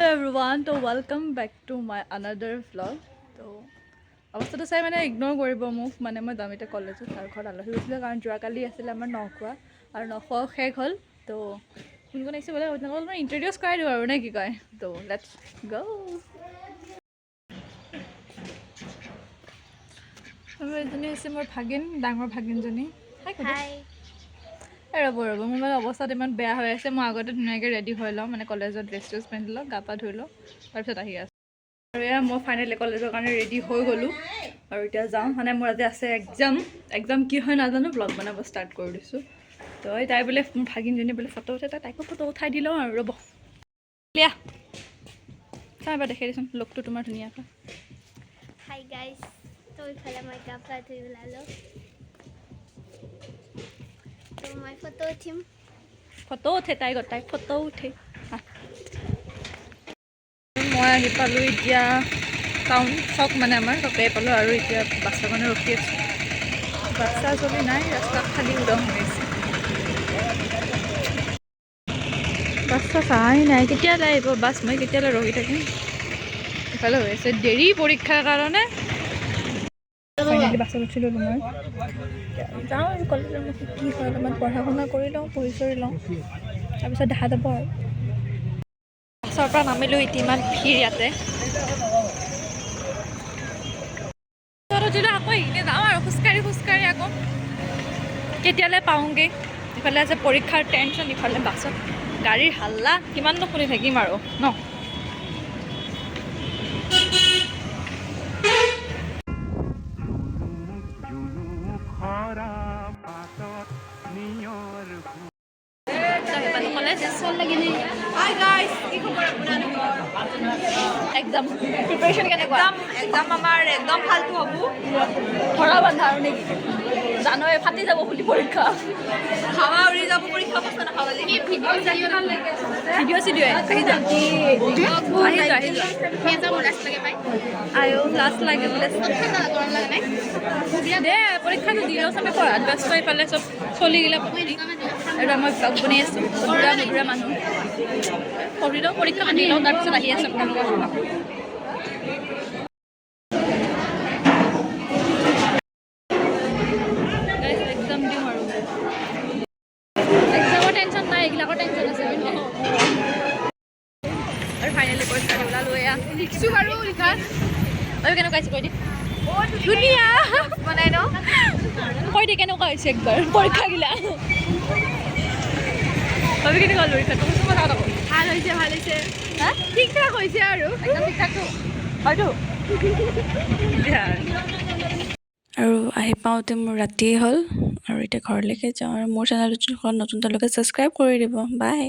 Everyone to' welcome back to my another vlog ত' অৱস্থাটো চাই মানে ইগন'ৰ কৰিব মোক মানে মই যাম এতিয়া কলেজত তাৰ ঘৰত আলহী গৈছিলোঁ কাৰণ যোৱাকালি আছিলে আমাৰ নখোৱা আৰু নখোৱাও শেষ হ'ল। ত' কোন কোন আহিছে বোলে? আপোনালোকক মই ইণ্ট্ৰডিউচ কৰাই দিওঁ আৰু, নে কি কয়? ত' লেটছ গ' আৰু এজনী হৈছে মোৰ ভাগিন, ডাঙৰ ভাগিনজনী। ৰ'ব ৰ'ব, মোৰ মানে অৱস্থাটো ইমান বেয়া হৈ আছে। মই আগতে ধুনীয়াকৈ ৰেডি হৈ লওঁ মানে কলেজত ড্ৰেছ ট্ৰেছ পিন্ধি লওঁ, গা পা ধুই লওঁ, তাৰপিছত আহি আছোঁ। আৰু এয়া, মই ফাইনেলি কলেজৰ কাৰণে ৰেডি হৈ গ'লোঁ। আৰু এতিয়া যাওঁ মানে মোৰ আজি আছে এক্সাম এক্সাম কি হয় নাজানো ব্লগ বনাব ষ্টাৰ্ট কৰি দিছোঁ। তো তাই বোলে, মোৰ ভাগিনজনী বোলে ফটো উঠে, তাই তাইকো ফটো উঠাই দি লওঁ আৰু, ৰ'ব। লিয়া চাওঁ এবাৰ দেখাই দিচোন লুকটো তোমাৰ ধুনীয়াকৈ হাই গাইজ তো ইফালে মই গা পা ধুই ওলালোঁ। ফটো উঠিম ফটো উঠে তাই গোটাই ফটো উঠে। মই আহি পালোঁ এতিয়া টাউন চক মানে আমাৰ তাতে পালোঁ আৰু এতিয়া বাছৰ কাৰণে ৰখি আছোঁ। বাচ্চা চলি নাই ৰাস্তাত খালী উদং হৈ আছে। বাচ্চা চাই নাই কেতিয়ালৈ আহিব বাছ? মই কেতিয়ালৈ ৰখি থাকিম? ইফালে হৈ আছে দেৰি পৰীক্ষাৰ কাৰণে। ফাইনেলি বাছত উঠিলোঁ মই যাওঁ আৰু কলেজৰ মুখত কি হয় অলপমান পঢ়া শুনা কৰি লওঁ পঢ়ি চঢ়ি লওঁ। তাৰপিছত দেখা যাব আৰু। বাছৰ পৰা নামিলোঁ এতিয়া ইমান ভিৰ ইয়াতে। উঠিলোঁ আকৌ এইখিনি যাওঁ আৰু খোজকাঢ়ি খোজকাঢ়ি আকৌ। কেতিয়ালৈ পাওঁগৈ? ইফালে আছে পৰীক্ষাৰ টেনশ্যন ইফালে বাছত। গাড়ীৰ হাল্লা কিমাননো শুনি থাকিম আৰু ন? Hi guys! Ikaw para po na exam preparation কেনেকুৱা? একদম আমাৰ একদম ফাল্টু হ'ব। ধৰা বান্ধা আৰু নেকি? জানই ফাটি যাব বুলি পৰীক্ষা। হাৱা উৰি যাব পৰীক্ষা প্ৰশ্ন নাখাব লাগে ভিডিঅ' চিডিঅ' আহি যা। আহি যোৱা আহি যোৱা আয়ো লাজ লাগে বোলে দে পৰীক্ষাটো দি লওঁ চবে পঢ়াত। ব্যস্ত ইফালে চব চলি গিলা পঢ়ি। আৰু মই ব্লগ বনাই আছোঁ। মধুৰা মধুৰা মানুহ। পঢ়ি লওঁ পৰীক্ষা দি লওঁ তাৰপিছত আহি আছোঁ আপোনালোকৰ। Guys, exam দিম আৰু। এক্সামৰ টেনশ্যন নাই এইবিলাকৰ টেনশ্যন আছে আৰু ফাইনেলি পৰীক্ষা দি ওলালোঁ এয়া। লিখিছোঁ বাৰু লিখাত আৰু কেনেকুৱা হৈছে কৈ দি ধুনীয়া। বনাই ন? কৈ দি কেনেকুৱা হৈছে একবাৰ পৰীক্ষাগিলা। ভাবি গ'ল হ'ল তুমি মই কথা আকৌ ভালো হৈছে ভালো হৈছে হা ঠিক ঠাক হৈছে আৰু একদম ঠিক ঠাকটো হয়তো আৰু আহি পাওঁতে মোৰ ৰাতিয়ে হ'ল আৰু এতিয়া ঘৰলৈকে যাওঁ আৰু মোৰ চেনেলটো নতুন তেওঁলোকে ছাবস্ক্ৰাইব কৰি দিব। বাই